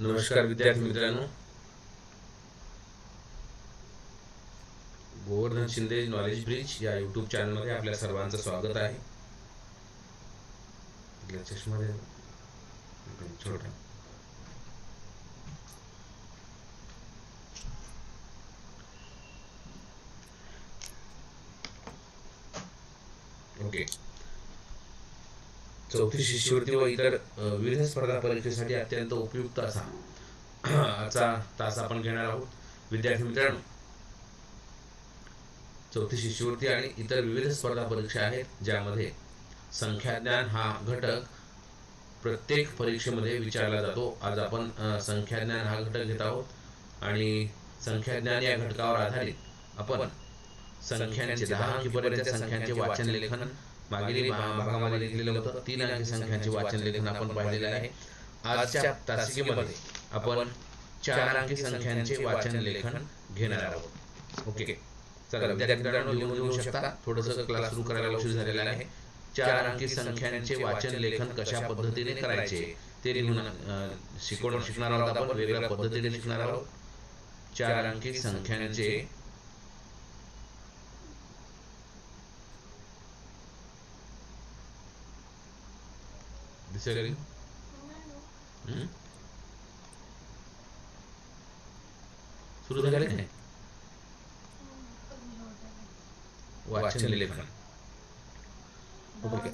नमस्कार विद्यार्थी मित्रांनो. गोवर्धन शिंदे नॉलेज ब्रिज या युट्यूब चॅनलमध्ये आपल्या सर्वांचं स्वागत आहे. इथला छोटा. ओके चौथी शिष्यवृत्ती व इतर विविध स्पर्धा परीक्षेसाठी अत्यंत उपयुक्त असा आजचा तास आपण घेणार आहोत. विद्यार्थी मित्रांनो चौथी शिष्यवृत्ती आणि इतर विविध स्पर्धा परीक्षा आहेत ज्यामध्ये संख्याज्ञान हा घटक प्रत्येक परीक्षेमध्ये विचारला जातो. आज आपण संख्याज्ञान हा घटक घेत आहोत आणि संख्याज्ञान या घटकावर आधारित आपण संख्यांचे दहा अंकीपर्यंतच्या संख्यांचे वाचन लेखन मागील भागामध्ये लिहिलेलं होतं तीन अंकी संख्यांचे वाचन लेखन आपण पाहिलेलं आहे. आजच्या तासिकेमध्ये आपण चार अंकी संख्यांचे वाचन लेखन घेणार आहोत. ओके. चला विद्यार्थी मित्रांनो लिहून घेऊ शकता. थोडंसं क्लास सुरू करायला उशीर झालेला आहे. चार अंकी संख्यांचे वाचन लेखन कशा पद्धतीने करायचे ते लिहून शिकवण शिकणार आहोत आपण वेगळ्या पद्धतीने शिकणार आहोत. चार अंकी संख्यांचे का? हम्म? सुरू झाले की नाही वाचन लेखन ओके.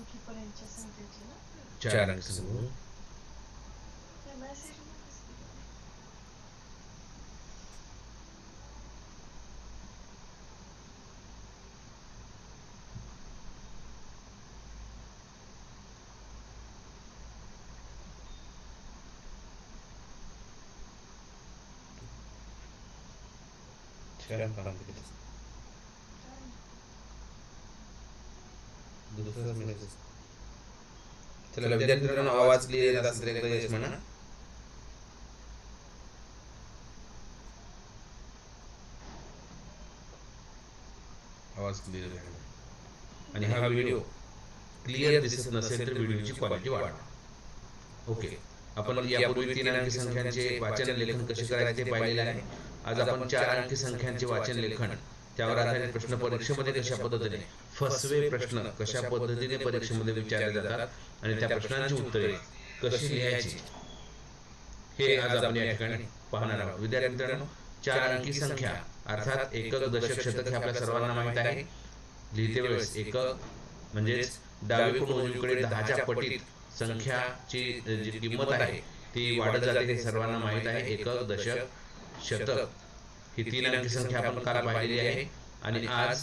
चार अंक संख्या. मिळायचं. चला विद्यार्थी मित्रांनो आवाज क्लिअर येत असेल एकदा म्हणा आवाज क्लिअर आणि हा व्हिडिओ क्लिअर दिसत नसेल तर व्हिडिओची क्वालिटी वाढवा ओके आपण यापूर्वी तीन अंकी संख्यांचे वाचन लेखन कसे करायचे पाहिलेले आहे आज आपण चार अंकी संख्यांचे वाचन लेखन. त्यावर आधारित प्रश्न परीक्षेमध्ये कशा पद्धतीने फसवे प्रश्न कशा पद्धतीने परीक्षेमध्ये विचारले जातात आणि त्या प्रश्नांची उत्तरे कशी लिहायची? हे आज आपण या ठिकाणी पाहणार आहोत. विद्यार्थी मित्रांनो चार अंकी संख्या अर्थात एकक दशक शतक हे आपल्या सर्वांना माहीत आहे. लिहिते वेळेस एकक म्हणजेच डावीकडून उजवीकडे दहाच्या पटीत संख्याची जी किंमत आहे ती वाढत जाते हे सर्वांना माहीत आहे एकक दशक शतक. ही तीन अंकी संख्या आपण काल पाहिलेली आहे. आणि आज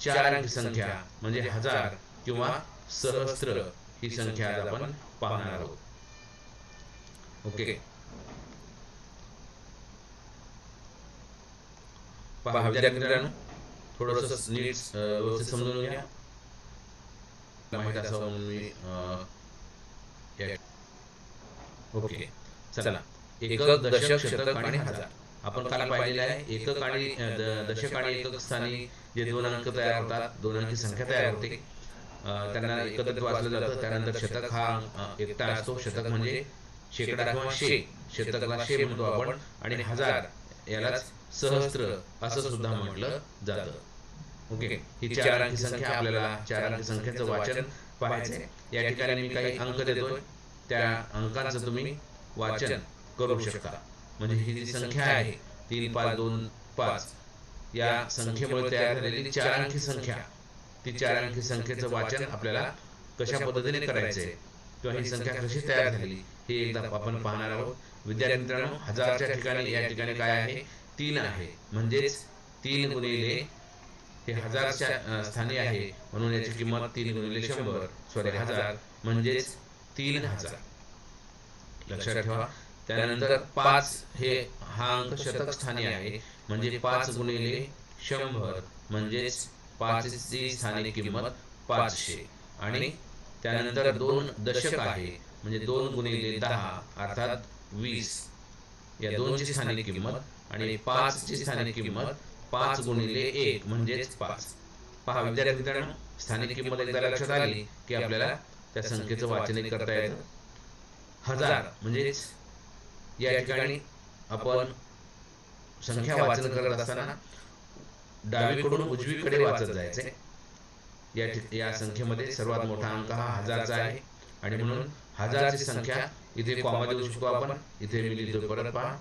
चार अंकी संख्या म्हणजे हजार किंवा सहस्त्र ही संख्या आज आपण पाहणार आहोत. ओके. पहा विद्यार्थी मित्रांनो थोडस नीट व्यवस्थित समजून घ्या. माहीत असावं म्हणून मी ओके चला. एकक दशक शतक आणि हजार. आपण काल पाहिलेलं आहे एकक आणि दशक आणि एकक स्थानी जे दोन अंक तयार होतात दोन अंकी संख्या तयार होते. त्यांना एकत्रित वाचलं जातं. त्यानंतर शतक हा एकटा असतो. शतक म्हणजे शेकडा किंवा शे. शतकला शे म्हणतो आपण. आणि हजार यालाच सहस्त्र असं सुद्धा म्हटलं जातं. ओके. ही चार अंकी संख्या आपल्याला चार अंकी संख्येचं वाचन पाहायचंय. या ठिकाणी मी काही अंक देतोय. त्या अंकांचं तुम्ही वाचन करू शकता. म्हणजे ही जी संख्या आहे तीन पाच दोन पाच. या संख्येमुळे तयार झालेली चार अंकी संख्या. ती चार अंकी संख्येचं वाचन आपल्याला कशा पद्धतीने करायचं आहे किंवा ही संख्या कशी तयार झालेली हे एकदा आपण पाहणार आहोत. विद्यार्थी मित्रांनो हजारच्या ठिकाणी या ठिकाणी काय आहे? तीन आहे. म्हणजेच तीन गुणिले हे हजारच्या स्थानी आहे. म्हणून याची किंमत तीन गुणिले शंभर. सॉरी हजार. म्हणजेच तीन हजार. लक्षात ठेवा. त्यानंतर पाच हे हा अंक शतक स्थानी आहे. म्हणजे पाच गुणिले शंभर. म्हणजेच पाचची स्थानिक किंमत पाचशे. आणि त्यानंतर दोन दशक आहे. म्हणजे दोन गुणिले दहा अर्थात वीस. या दोनची स्थानिक किंमत आणि पाचची स्थानिक किंमत पाच गुणिले एक म्हणजेच पाच. पहा विद्यार्थी मित्रांनो स्थानिक किंमत एकदा लक्षात आली की आपल्याला त्या संख्येचं वाचनही करता येतं. हजार म्हणजेच या ठिकाणी आपण संख्या वाचन करत असताना डावीकडून उजवीकडे वाचत जायचे. या या संख्येमध्ये सर्वात मोठा अंक हा हजारचा आहे. आणि म्हणून हजारची संख्या इथे कॉमा देऊ शकतो आपण. इथे मी लिहितो परत पहा.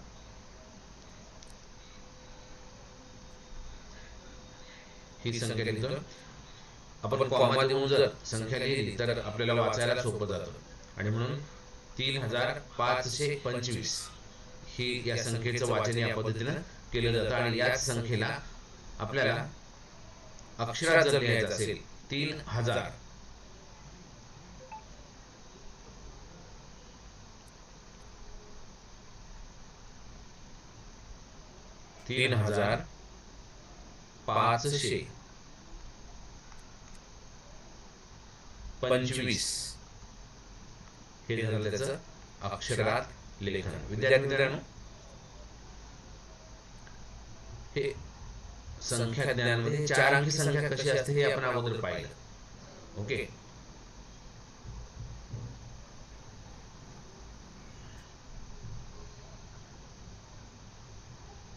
ही संख्या लिहितो. आपण कॉमा देऊन जर संख्या लिहिली तर आपल्याला वाचायला सोपं जातं. आणि म्हणून तीन हजार पाचशे पंचवीस. ही या संख्येचं वाचन या पद्धतीनं केलं जातं. आणि याच संख्येला आपल्याला अक्षरात जर लिहायचं असेल तीन हजार. तीन हजार पाचशे पंचवीस. हे झालं त्याचं अक्षरात लेखन. विद्यार्थी मित्रांनो हे संख्या ज्ञानामध्ये चार अंकी संख्या कशी असते हे आपण अगोदर पाहिलं. ओके?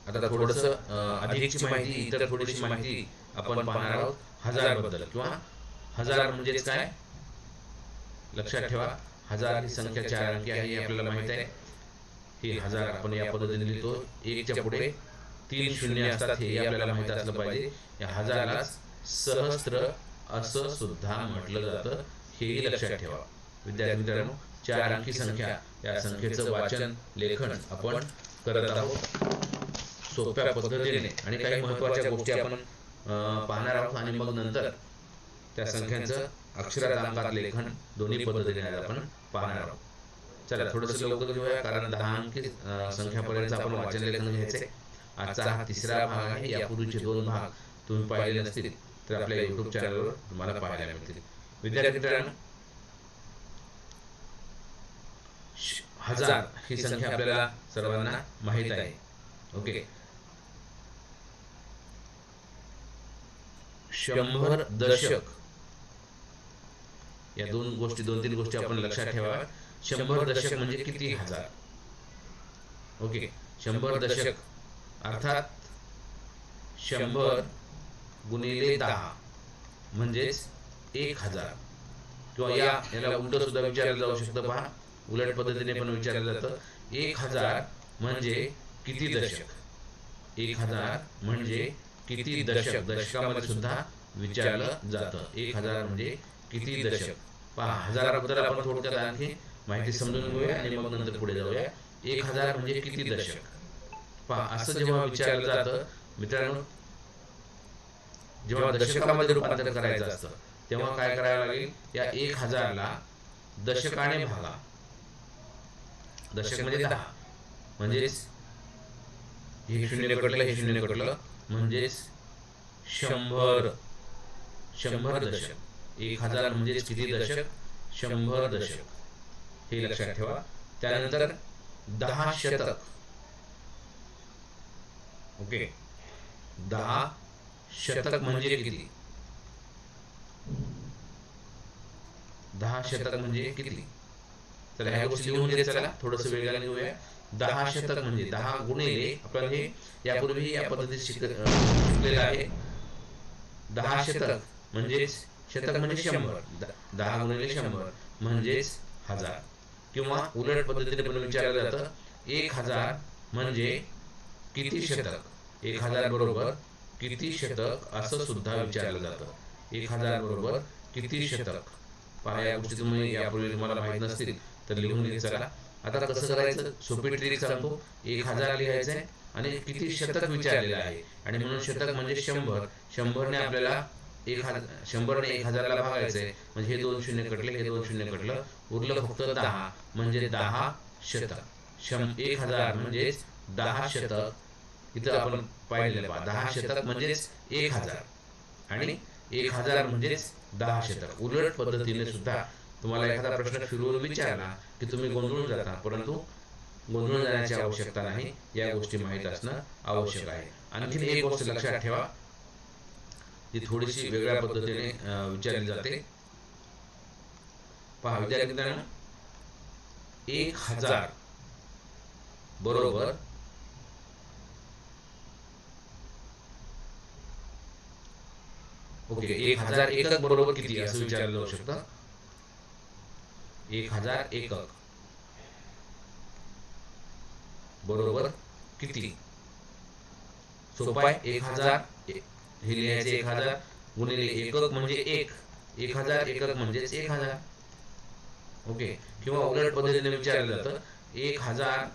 आता थोडस अधिकची माहिती इतर थोडीशी माहिती आपण पाहणार आहोत. हजारबद्दल किंवा हजार म्हणजेच काय? लक्षात ठेवा. हजार ही संख्या चार अंकी आहे हे आपल्याला माहीत आहे. हे हजार आपण या पद्धतीने लिहितो. एकच्या पुढे तीन शून्य असतात हे आपल्याला माहीत असलं पाहिजे. या हजाराला सहस्त्र असं सुद्धा म्हटलं जातं. हेही लक्षात ठेवा. विद्यार्थी मित्रांनो चार अंकी संख्या या संख्येचं वाचन लेखन आपण करत आहोत. सोप्या पद्धतीने आणि काही महत्त्वाच्या गोष्टी आपण पाहणार आहोत आणि मग नंतर त्या संख्यांचं अक्षरात अंकात लेखन दोन्ही पद्धतीने आज आपण. पाहणार आहोत. चला थोडंसं लवकर घेऊया कारण दहा अंकी संख्यापर्यंत आपण वाचन लेखन घ्यायचंय. आजचा हा तिसरा भाग आहे. यापूर्वीचे दोन भाग तुम्ही पाहिले नसतील तर आपल्या युट्यूब चॅनलवर तुम्हाला पाहायला मिळतील. विद्यार्थी मित्रांनो हजार ही संख्या आपल्याला सर्वांना माहीत आहे. ओके. शंभर दशक. या दोन गोष्टी दोन तीन गोष्टी आपण लक्षात ठेवाव्या शंभर दशक म्हणजे किती हजार? ओके. शंभर दशक अर्थात शंभर गुणिले दहा म्हणजेच एक हजार. किंवा या याला उलट सुद्धा विचारलं जाऊ शकतं. पहा उलट पद्धतीने पण विचारलं जातं. एक हजार म्हणजे किती दशक? एक हजार म्हणजे किती दशक? दशकामध्ये सुद्धा विचारलं जातं. एक हजार म्हणजे किती दशक? पहा हजाराबद्दल आपण थोडक्यात आणखी माहिती समजून घेऊया आणि मग नंतर पुढे जाऊया. एक हजार म्हणजे किती दशक? पहा असं जेव्हा विचारलं जातं मित्रांनो जेव्हा दशकामध्ये रूपांतर करायचं असतं तेव्हा काय करावं लागेल? या एक हजारला दशकाने भागा. दशक म्हणजे दहा. म्हणजेच हे शून्य कटलं हे शून्य कटलं. म्हणजेच शंभर. शंभर दशक. एक हजार म्हणजेच किती दशक शंभर दशक हे लक्षात ठेवा. त्यानंतर दहा शतक. ओके. दहा शतक म्हणजे किती? दहा शतक म्हणजे किती? चला ह्या गोष्टी लिहून घे चला. थोडस वेगळ्याने घेऊया दहा शतक म्हणजे दहा गुणिले आपण हे यापूर्वी या पद्धतीत शिक शिकलेलं आहे. दहा शतक म्हणजेच शतक म्हणजे शंभर द- दहा गुणिले शंभर म्हणजेच हजार. किंवा उलट पद्धतीने पण विचारलं जातं एक हजार म्हणजे किती शतक? एक हजार बरोबर किती शतक? असं सुद्धा विचारलं जातं. एक हजार बरोबर किती शतक? पहा या गोष्टी तुम्ही यापूर्वी तुम्हाला माहीत नसतील तर लिहून घेत चला. आता कसं करायचं? सोपी ट्रिक सांगतो. एक हजार लिहायचं आहे आणि किती शतक विचारलेलं आहे. आणि म्हणून शतक म्हणजे शंभर. शंभरने आपल्याला एक हजार शंभरने एक हजाराला भागायचंय म्हणजे हे दोन शून्य कटले हे दोन शून्य कटलं. उरलं फक्त दहा. म्हणजे दहा शतक. शं एक हजार म्हणजेच दहा शतक. इथं आपण पाहिलेलं पहा. दहा शतक म्हणजेच एक हजार. आणि एक हजार म्हणजेच दहा शतक. उलट पद्धतीने सुद्धा तुम्हाला एखादा प्रश्न फिरवून विचारला की तुम्ही गोंधळून जाता. परंतु गोंधळून जाण्याची आवश्यकता नाही. या गोष्टी माहीत असणं आवश्यक आहे. आणखीन एक गोष्ट लक्षात ठेवा. ती थोडीशी वेगळ्या पद्धतीने विचारली जाते. पहा विद्यार्थी मित्रांनो एक हजार बरोबर ओके एक हजार एकक बरोबर किती असं विचारलं जाऊ शकतं. एक हजार एकक बरोबर किती? सोपा आहे एक हजार हे लिहायचे एक हजार गुणिले एकक म्हणजे एक. एक हजार एकक म्हणजेच एक हजार ओके. किंवा उलट पद्धतीने विचारलं जातं एक हजार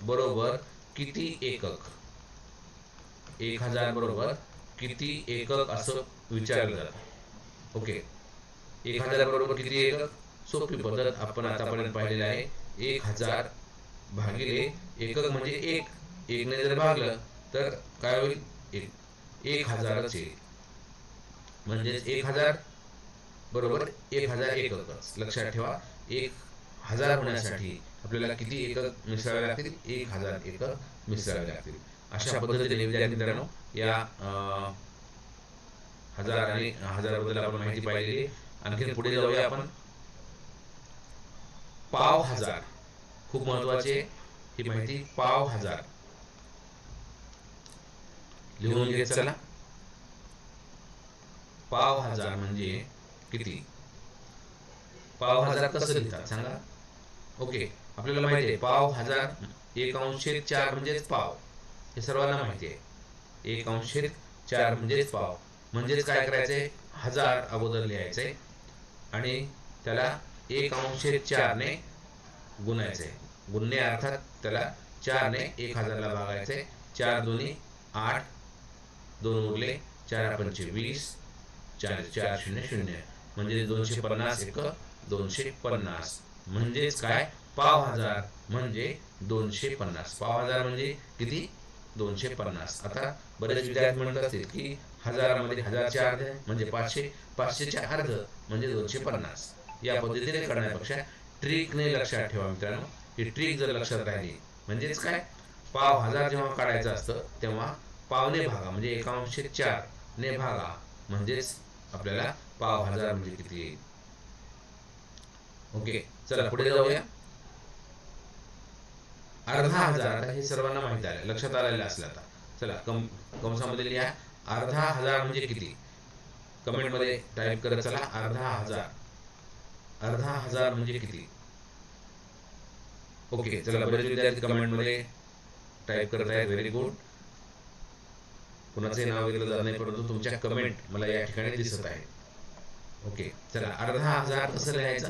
बरोबर किती एकक? एक हजार बरोबर किती एकक असं विचारलं जातं. ओके. एक हजार बरोबर किती एकक? सोपी पद्धत आपण आतापर्यंत पाहिलेली आहे. एक हजार भागिले एकक म्हणजे एक. एकने जर भागलं तर काय होईल? एक. एक हजारच. येईल म्हणजेच एक हजार बरोबर एक हजार एककच लक्षात ठेवा एक हजार होण्यासाठी आपल्याला किती एकक मिसळावे लागतील? एक हजार एकक मिसळावे लागतील. अशा पद्धतीने विद्यार्थी मित्रांनो या हजार आणि हजाराबद्दल आपण माहिती पाहिलेली आणखी पुढे जाऊया आपण. पाव हजार. खूप महत्त्वाचे ही माहिती पाव हजार. लिहून घेत चला. पाव हजार म्हणजे किती? पाव हजार कसं लिहितात सांगा? ओके आपल्याला माहिती आहे पाव हजार एक अंशे चार म्हणजेच पाव. हे सर्वांना माहिती आहे. एक अंशे चार म्हणजेच पाव. म्हणजेच काय करायचंय? हजार अगोदर लिहायचंय आणि त्याला एक अंशे चारने गुणायचंय. गुणणे अर्थात त्याला चारने एक हजारला भागायचंय. चार दोन्ही आठ दोन उरले चार पंचे वीस चार चार शून्य शून्य म्हणजे दोनशे पन्नास एक दोनशे पन्नास. म्हणजेच काय? पाव हजार. म्हणजे दोनशे पन्नास. पाव हजार म्हणजे किती? दोनशे पन्नास. आता बरेच विद्यार्थी म्हणत असतील की हजारामध्ये हजारचे अर्ध म्हणजे पाचशे पाचशेचे अर्ध. म्हणजे दोनशे पन्नास. या पद्धतीने करण्यापेक्षा ट्रिकने लक्षात ठेवा मित्रांनो. ही ट्रिक जर लक्षात राहिली म्हणजेच काय? पाव हजार जेव्हा काढायचं असतं तेव्हा पावणे भागा म्हणजे एकांशे चार ने भागा. म्हणजेच आपल्याला पाव हजार म्हणजे किती येईल? ओके चला पुढे जाऊया. अर्धा हजार आता हे सर्वांना माहिती आहे लक्षात आलेलं असलं आता. चला कम कंसामध्ये लिहा. अर्धा हजार म्हणजे किती? कमेंटमध्ये टाईप करत चला अर्धा हजार. अर्धा हजार म्हणजे किती? ओके चला बरेच विद्यार्थी कमेंटमध्ये टाईप करत आहेत व्हेरी गुड कुणाचे नाव घेतलं जात नाही परंतु तुमच्या कमेंट मला या ठिकाणी दिसत आहे. ओके चला अर्धा हजार कसं लिहायचं.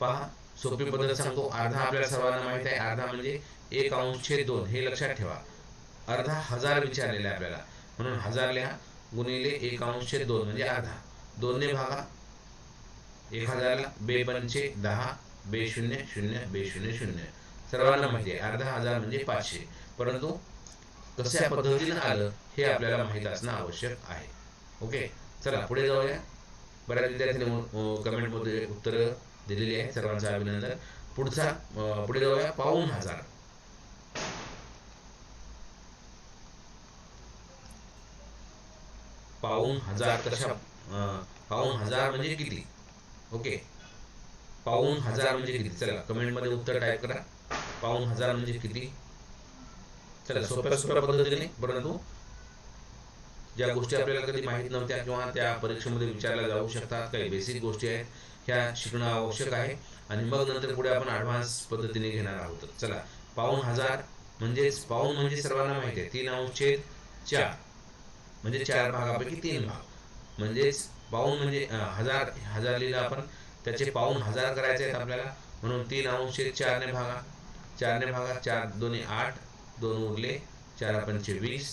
पहा सोपी पद्धत सांगतो. अर्धा आपल्याला सर्वांना माहीत आहे. अर्धा म्हणजे एक अंशे दोन हे लक्षात ठेवा. अर्धा हजार विचारलेला आहे आपल्याला. म्हणून हजार लिहा गुणिले एक अंशे दोन म्हणजे अर्धा. दोनने भागा. एक हजारला बे पंचे दहा बे शून्य शून्य बे शून्य शून्य. सर्वांना माहिती आहे. अर्धा हजार म्हणजे पाचशे. परंतु कशा पद्धतीनं आलं हे आपल्याला माहीत असणं आवश्यक आहे. ओके चला पुढे जाऊया. बऱ्याच विद्यार्थ्यांनी कमेंटमध्ये उत्तर दिलेली आहे सर्वांचं अभिनंदन. पुढचा पुढे जाऊया. पाऊन हजार. पाऊन हजार कशा पाऊन हजार म्हणजे किती? ओके. पाऊन हजार म्हणजे किती? चला कमेंटमध्ये उत्तर टाईप करा. पाऊन हजार म्हणजे किती? चला सोप्या सोप्या पद्धतीने परंतु ज्या गोष्टी आपल्याला कधी माहीत नव्हत्या किंवा त्या परीक्षेमध्ये विचारल्या जाऊ शकतात काही बेसिक गोष्टी आहेत ह्या शिकणं आवश्यक आहे. आणि मग नंतर पुढे आपण ॲडव्हान्स पद्धतीने घेणार आहोत. चला पाऊन हजार म्हणजेच पाऊन म्हणजे सर्वांना माहिती आहे तीन अंशे चार. म्हणजे चार भागापैकी तीन भाग. म्हणजेच पाऊन म्हणजे हजार हजार लिहिलं आपण त्याचे पाऊन हजार करायचे आहेत आपल्याला. म्हणून तीन अंशे चारने भागा. चारने भागा चार दोन्ही आठ. दोन उरले चार पंचे वीस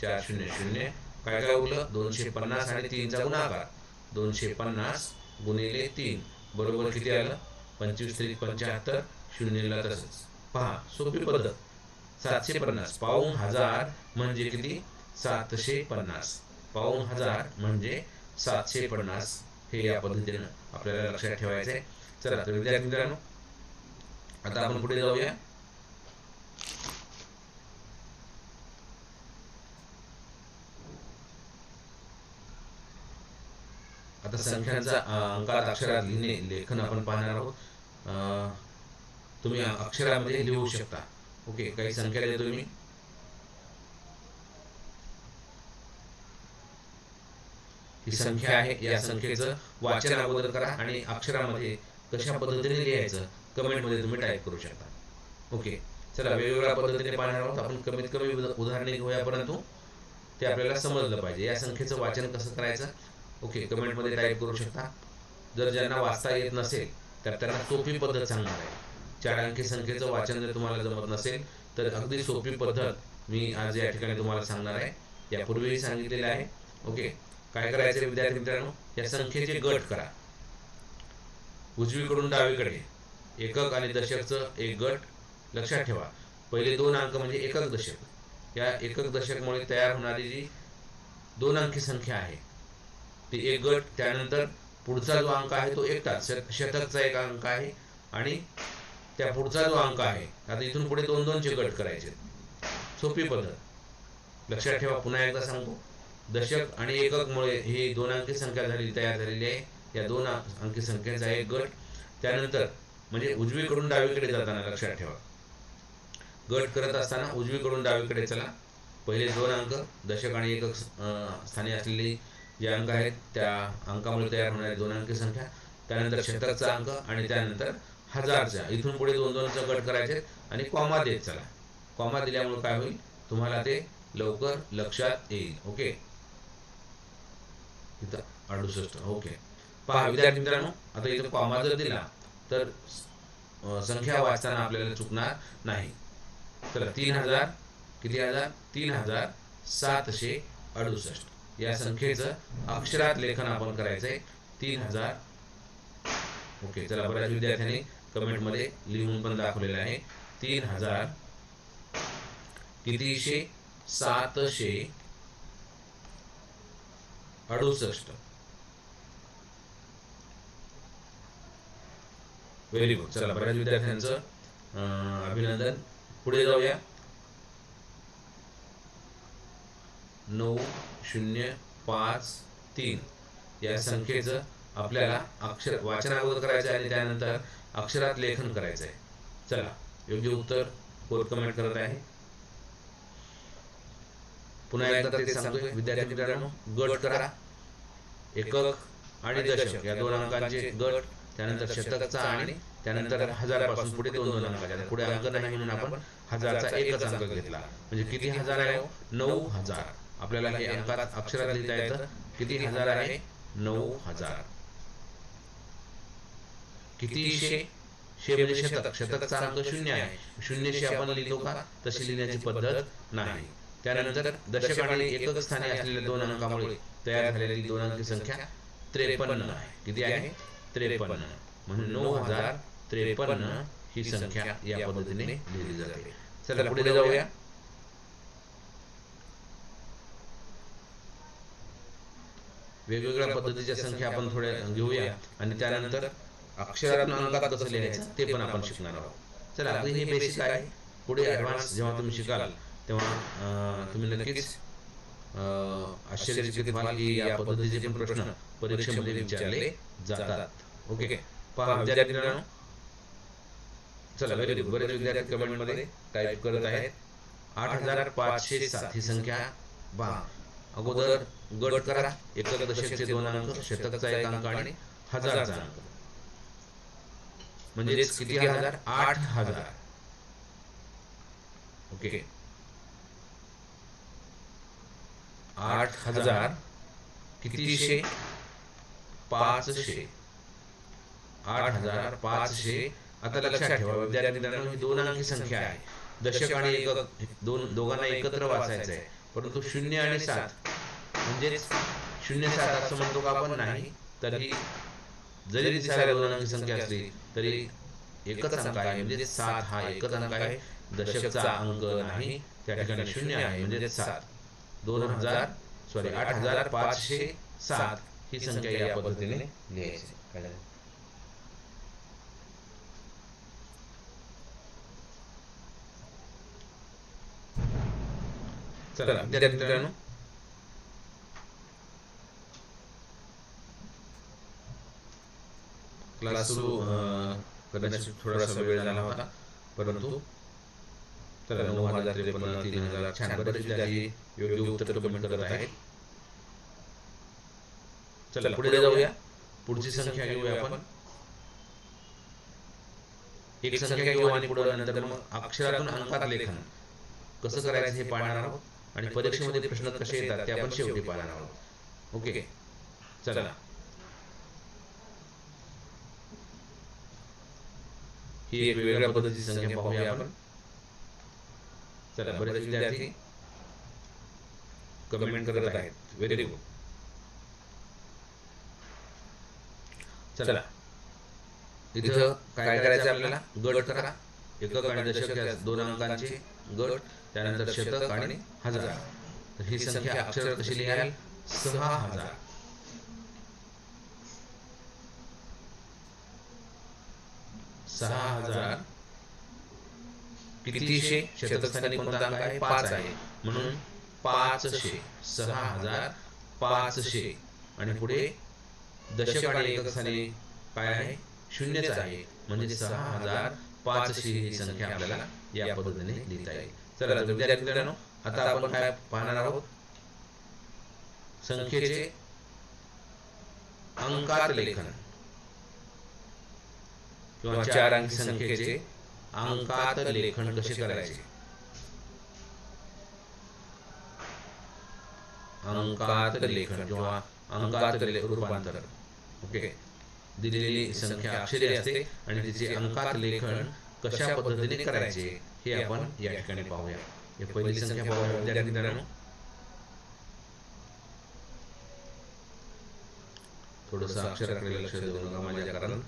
चार शून्य शून्य. काय काय उरलं दोनशे पन्नास आणि तीनचा गुणाकार दोनशे पन्नास गुणिले तीन. बरोबर किती आलं? पंचवीस तरी पंच्याहत्तर शून्यला तसंच. पहा सोपी पद्धत. सातशे पन्नास. पाऊन हजार म्हणजे किती? सातशे पन्नास. पाऊन हजार म्हणजे सातशे पन्नास. हे या पद्धतीनं आपल्याला लक्षात ठेवायचं आहे चला तर विद्यार्थी मित्रांनो आता आपण पुढे जाऊया. आता संख्यांचा अंकात अक्षरात लिहिणे लेखन आपण पाहणार आहोत. तुम्ही अक्षरामध्ये लिहू शकता. ओके काही संख्या देतो मी ही संख्या आहे या संख्येचं वाचन अगोदर करा आणि अक्षरामध्ये कशा पद्धतीने लिहायचं कमेंटमध्ये तुम्ही टाईप करू शकता. ओके चला वेगवेगळ्या पद्धतीने पाहणार आहोत. आपण कमीत कमी उदा- उदाहरणे घेऊया परंतु ते आपल्याला समजलं पाहिजे. या संख्येचं वाचन कसं करायचं? ओके कमेंटमध्ये टाईप करू शकता. जर ज्यांना वाचता येत नसेल तर त्यांना सोपी पद्धत सांगणार आहे. चार अंकी संख्येचं वाचन जर तुम्हाला जमत नसेल तर अगदी सोपी पद्धत मी आज या ठिकाणी तुम्हाला सांगणार आहे. यापूर्वीही सांगितलेलं आहे. ओके काय करायचं विद्यार्थी मित्रांनो? या संख्येचे गट करा. उजवीकडून डावीकडे. एकक आणि दशकचं एक गट लक्षात ठेवा. पहिले दोन अंक म्हणजे एकक दशक. या एकक दशकमुळे तयार होणारी जी दोन अंकी संख्या आहे ते एक गट त्यानंतर पुढचा जो अंक आहे तो एकटाच शतकचा एक अंक आहे आणि त्या पुढचा जो अंक आहे आता इथून पुढे दोन दोनचे गट करायचे. सोपी पद्धत. लक्षात ठेवा पुन्हा एकदा सांगतो. दशक आणि एककमुळे ही दोन अंकी संख्या झाली तयार झालेली आहे. या दोन अंकी संख्येचा एक गट. त्यानंतर म्हणजे उजवीकडून डावीकडे जाताना लक्षात ठेवा. गट करत असताना उजवीकडून डावीकडे चला. पहिले दोन अंक दशक आणि एकक स्थानी असलेली जे अंक आहेत त्या अंकामुळे तयार होणारी दोन अंकी संख्या त्यानंतर शतकचा अंक आणि त्यानंतर हजारचा इथून पुढे दोन दोनचा गट करायचे आणि कॉमा देत चला. कॉमा दिल्यामुळे काय होईल? तुम्हाला ते लवकर लक्षात येईल. ओके इथं अडुसष्ट. ओके पहा विद्यार्थी मित्रांनो आता इथं कॉमा जर दिला तर संख्या वाचताना आपल्याला चुकणार नाही. चला तीन हजार किती हजार? तीन हजार सातशे अडुसष्ट. या संख्येचं अक्षरात लेखन आपण करायचंय. तीन हजार. ओके चला बऱ्याच विद्यार्थ्यांनी कमेंटमध्ये लिहून पण दाखवलेलं आहे. तीन हजार. कितीशे? सातशे. अडुसष्ट. व्हेरी गुड चला बऱ्याच विद्यार्थ्यांचं अं, अभिनंदन. पुढे जाऊया. नऊ. शून्य पाच तीन. या संख्येचं आपल्याला अक्षर वाचन अगोदर करायचं आहे आणि त्यानंतर अक्षरात लेखन करायचं आहे. चला योग्य उत्तर कोण कमेंट करत आहे? पुन्हा एकदा ते सांगतोय. विद्यार्थी मित्रांनो गट करा. एकक आणि दशक. या दोन अंकांचे गट त्यानंतर शतकचा आणि त्यानंतर हजारापासून पुढे दोन दोन अंकाचे पुढे अंक नाही म्हणून आपण हजारचा एकच अंक घेतला. म्हणजे किती हजार आहे हो? नऊ हजार. आपल्याला हे अंकात अक्षरात लिहिता येतं. किती हजार आहे? नऊ हजार. किती शे शे म्हणजे शतक. शतकचा अंक शून्य आहे. शून्यशे आपण लिहितो का? तशी लिहिण्याची पद्धत नाही. त्यानंतर दशक आणि एकक स्थानी असलेल्या दोन अंकामुळे तयार झालेली दोन अंकी संख्या त्रेपन्न आहे. किती आहे? त्रेपन्न. म्हणून नऊ हजार त्रेपन्न ही संख्या या पद्धतीने लिहिली जाते. चला पुढे जाऊया. वेगवेगळ्या पद्धतीच्या संख्या आपण थोड्या घेऊया. आणि त्यानंतर अक्षरातून अंकात कसं लिहायचं ते पण आपण शिकणार आहोत. चला अगदी हे बेसिक आहे. पुढे ॲडव्हान्स जेव्हा तुम्ही शिकाल तेव्हा तुम्ही नक्कीच आश्चर्यचकित व्हाल की या पद्धतीचे पण प्रश्न परीक्षेमध्ये विचारले जातात. ओके. पहा चला व्हेरी गुड बरेच विद्यार्थी कमेंटमध्ये टाईप करत आहेत. आठ हजार पाचशे सात ही संख्या. पहा अगोदर गट करा. दशकचे दोन अंक शतकचा एक अंक आणि हजारचा अंक म्हणजेच किती हजार? आठ हजार. ओके. आठ हजार कितीशे? पाचशे. आठ हजार पाचशे. आता लक्षात ठेवा विद्यार्थी मित्रांनो ही दोन अंकी संख्या आहे. दशक आणि एकक दोन दोघांना एकत्र वाचायचं आहे परंतु शून्य आणि सात. म्हणजेच शून्य सात असं म्हणतो का आपण नाही तरी जरी दिसायला दोन अंकी संख्या असली तरी एकच अंक आहे. म्हणजे सात हा एकच अंक आहे. दशकचा अंक नाही त्या ठिकाणी शून्य आहे. म्हणजे सात. दोन हजार सॉरी आठ हजार पाचशे सात ही संख्या या पद्धतीने लिहायची? चला विद्यार्थी मित्रांनो क्लास सुरू करण्यासाठी थोडासा वेळ झाला होता. परंतु चला नऊ हजार त्रेपन्न तीन हजार छान बरेच विद्यार्थी योग्य उत्तर कमेंट करत आहेत. चला पुढे जाऊया. पुढची संख्या घेऊया आपण. एक संख्या घेऊ आणि पुढे नंतर मग अक्षरातून अंकात लेखन. कसं करायचं हे पाहणार आहोत? आणि परीक्षेमध्ये प्रश्न कसे येतात ते आपण शेवटी पाहणार आहोत. ओके. चला. ही एक वेगळ्या पद्धतीची संख्या पाहूया आपण. चला बरेच विद्यार्थी कमेंट करत आहेत. व्हेरी गुड चला इथं काय करायचं आपल्याला? गट करा. एकक आणि दशक या दोन अंकांचे गट त्यानंतर शतक आणि हजार. तर ही संख्या अक्षर कशी लिहाल सहा हजार. सहा हजार. कितीशे? शतकस्थानी कोणता अंक आहे? पाच आहे. म्हणून पाचशे. सहा हजार पाचशे. आणि पुढे? दशक आणि काय आहे? शून्यच आहे. म्हणजे सहा हजार पाचशे ही संख्या आपल्याला या पद्धतीने लिहिता येईल. चला विद्यार्थी मित्रांनो आता आपण काय पाहणार आहोत? संख्येचे अंकात लेखन. किंवा चार अंकी संख्येचे अंकात लेखन कसे करायचे? अंकात लेखन किंवा अंकात रूपांतर. ओके. दिलेली संख्या अक्षरे असते आणि तिचे अंकात लेखन कशा पद्धतीने करायचे हे आपण या ठिकाणी पाहूया. हे पहिली संख्या पाहूया विद्यार्थी मित्रांनो. थोडस अक्षराकडे लक्ष देऊ नका माझ्या कारण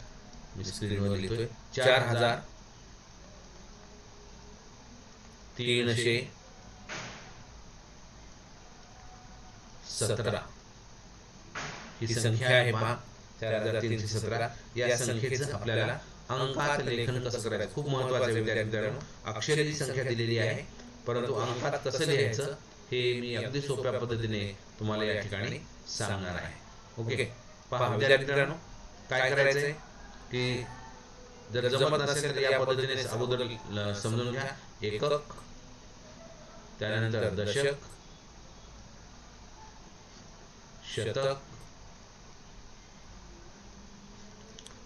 मी स्क्रीनवर लिहितोय. चार हजार तीनशे सतरा. ही संख्या आहे पहा. चार हजार तीनशे सतरा. या संख्येचं आपल्याला अंकात लेखन कसं करायचं? खूप महत्वाचं आहे विद्यार्थी मित्रांनो. अक्षरे संख्या दिलेली आहे. परंतु अंकात कसं लिहायचं? हे मी अगदी सोप्या पद्धतीने तुम्हाला या ठिकाणी सांगणार आहे. ओके. पहा विद्यार्थी मित्रांनो काय करायचंय? की जर जमत नसेल तर या पद्धतीने अगोदर समजून घ्या. एकक. त्यानंतर दशक. शतक.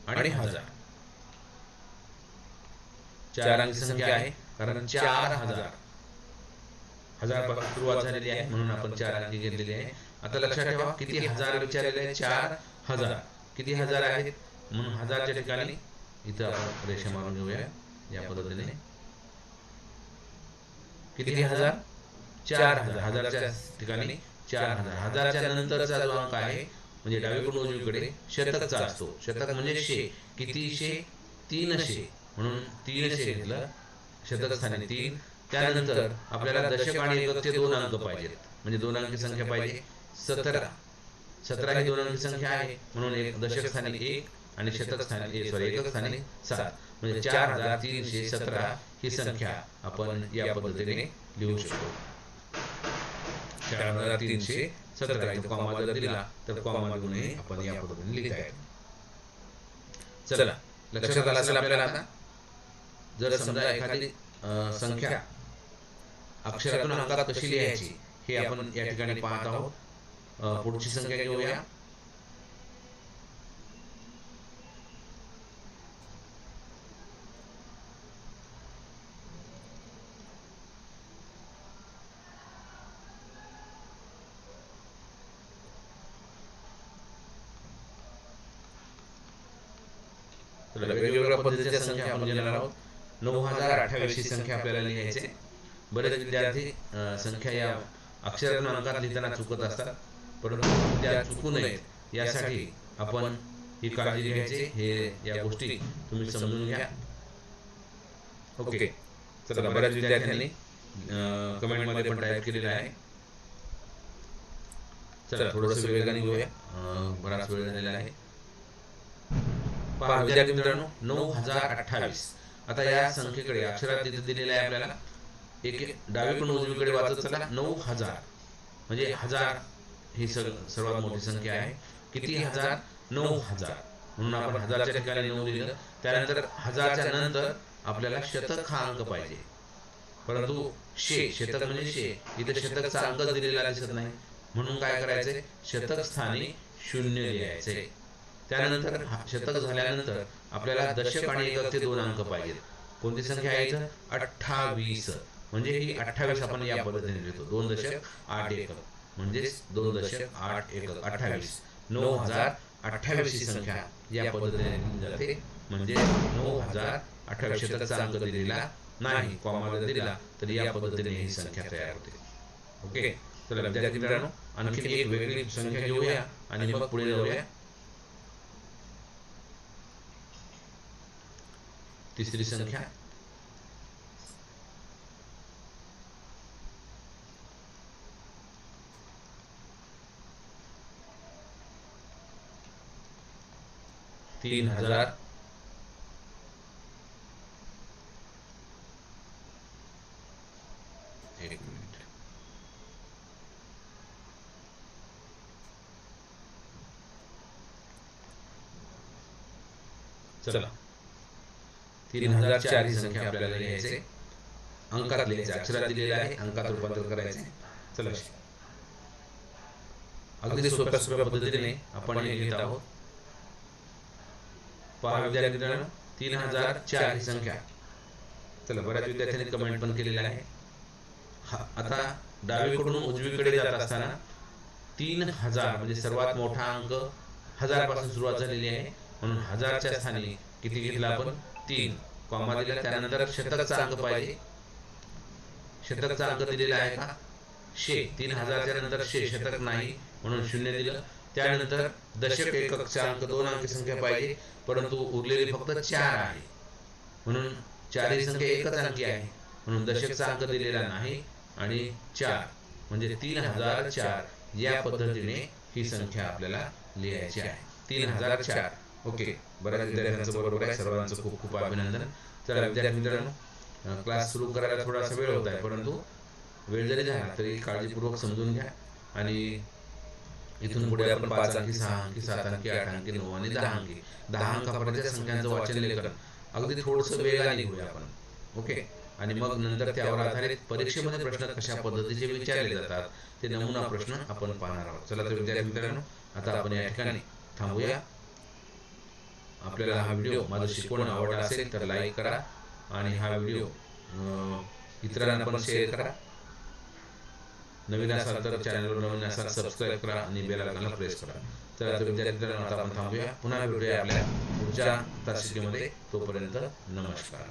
आणि हजार. चार अंकी संख्या आहे कारण चार हजार. हजारपासून सुरुवात झालेली आहे म्हणून आपण चार अंकी घेतलेली आहे. आता लक्षात ठेवा किती हजार विचारलेले आहे चार हजार. किती हजार आहेत? म्हणून हजारच्या ठिकाणी इथं आपण रेषा मारून घेऊया. या पद्धतीने. किती हजार? चार हजार. हजारच्या ठिकाणी चार हजार. हजारच्या नंतरचा जो अंक आहे म्हणजे डावीकडून उजवीकडे शतकचा असतो. शतक म्हणजे शे. किती शे तीनशे. म्हणून तीनशे घेतलं. शतक स्थानी तीन. त्यानंतर आपल्याला दशक आणि एककचे दोन अंक पाहिजेत. म्हणजे दोन अंकी संख्या पाहिजे सतरा. सतरा. ही दोन अंकी संख्या आहे. म्हणून एक दशक स्थानी एक आणि शतक स्थानी सॉरी एकक स्थानी सात. म्हणजे चार हजार तीनशे सतरा ही संख्या आपण या पद्धतीने लिहू शकतो. चार हजार तीनशे सतरा. इथं कॉमा जर दिला तर कॉमा देऊनही आपण या पद्धतीने लिहिता येईल. चला लक्षात आलं असेल आपल्याला? आता जर समजा एखादी संख्या अक्षरातून अंकात कशी लिहायची हे आपण या ठिकाणी पाहत आहोत. पुढची संख्या घेऊया तर वेगवेगळ्या पद्धतीच्या संख्या आपण घेणार आहोत. नऊ हजार अठ्ठावीसची संख्या आपल्याला लिहायची बरेच विद्यार्थी संख्या या अक्षरातून लिहिताना चुकत असतात. परंतु त्या चुकू नयेत. यासाठी आपण ही काळजी घ्यायची. हे या गोष्टी तुम्ही समजून घ्या. ओके. चला बऱ्याच विद्यार्थ्यांनी कमेंटमध्ये पण टाईप केलेलं आहे. चला थोडंसं वेगाने घेऊया. बराच वेळ झालेला आहे. पहा विद्यार्थी मित्रांनो नऊ हजार अठ्ठावीस. आता या संख्येकडे अक्षरात तिथे दिलेलं आहे आपल्याला. एक एक डावीकडून उजवीकडे वाचत चला. नऊ हजार. म्हणजे हजार ही सर्वात मोठी संख्या आहे. किती हजार? नऊ हजार. म्हणून आपण हजारच्या ठिकाणी नऊ लिहिलं त्यानंतर हजारच्या नंतर आपल्याला शतक हा अंक पाहिजे. परंतु शे शतक म्हणजे शे. इथे शतकचा अंक दिलेला दिसत नाही. म्हणून काय करायचंय? शतक स्थानी शून्य लिहायचंय. त्यानंतर हा- शतक झाल्यानंतर आपल्याला दशक आणि एकक ते दोन अंक पाहिजेत. कोणती संख्या आहे इथं? अठ्ठावीस. म्हणजे ही अठ्ठावीस आपण या पद्धतीने लिहितो. दोन दशक आठ एकक. म्हणजेच दोन दशक आठ एकक अठ्ठावीस. नऊ हजार अठ्ठावीस ही संख्या या पद्धतीने जाते. म्हणजे नऊ हजार अठ्ठावीस शतकचा अंक दिलेला नाही कॉमा जर दिला तर या पद्धतीने ही संख्या तयार होते. ओके? चला विद्यार्थी मित्रांनो आणखी एक वेगळी संख्या घेऊया आणि मग पुढे जाऊया. तिसरी संख्या तीन हजार एक मिनिट चला. तीन हजार चार ही संख्या आपल्याला लिहायचे अंकात लिहायचे अक्षरात दिलेले आहे. अंकात रूपांतर करायचे चला. अगदी सोप्या सोप्या पद्धतीने आपण हे घेत आहोत. पहा विद्यार्थी तीन हजार चार ही संख्या. चला बऱ्याच विद्यार्थ्यांनी कमेंट पण केलेला आहे. हा आता डावीकडून उजवीकडे जात असताना तीन हजार म्हणजे सर्वात मोठा अंक हजारापासून सुरुवात झालेली आहे. म्हणून हजारच्या स्थानी किती घेतला आपण? तीन. कॉमा दिला त्यानंतर शतकचा अंक पाहिजे. शतकचा अंक दिलेला आहे का? शे तीन हजारच्या नंतर शे शतक नाही म्हणून शून्य दिलं. त्यानंतर दशक एककचा अंक दोन अंकी संख्या पाहिजे परंतु उरलेली फक्त चार आहे. म्हणून चारही संख्या एकच अंकी आहे. म्हणून दशकचा अंक दिलेला नाही आणि चार म्हणजे तीन हजार चार. या पद्धतीने ही संख्या आपल्याला लिहायची आहे. तीन हजार चार. ओके. बऱ्याच विद्यार्थ्यांचं बरोबर आहे. सर्वांचं खूप खूप अभिनंदन. चला विद्यार्थी मित्रांनो क्लास सुरू करायला थोडासा वेळ होत आहे परंतु वेळ जरी झाला तरी काळजीपूर्वक समजून घ्या आणि इथून पुढे आपण पाच अंकी सहा अंकी सात अंकी आठ अंकी नऊ आणि दहा अंकी दहा अंकापर्यंतच्या संख्यांचं वाचन लेखन अगदी थोडंसं वेगाने घेऊया आपण. ओके? आणि मग नंतर त्यावर आधारित परीक्षेमध्ये प्रश्न कशा पद्धतीचे विचारले जातात ते नमुना प्रश्न आपण पाहणार आहोत. चला तर विद्यार्थी मित्रांनो आता आपण या ठिकाणी थांबूया. आपल्याला हा व्हिडिओ माझं शिकवणं आवडला असेल तर लाईक करा आणि हा व्हिडिओ इतरांना पण शेअर करा. नवीन असाल तर चॅनलवर नवीन असाल सबस्क्राईब करा आणि बेल आयकॉनला प्रेस करा. तर आता विद्यार्थी आता आपण थांबूया. पुन्हा भेटूया आपल्या पुढच्या तासिकेमध्ये. तोपर्यंत नमस्कार.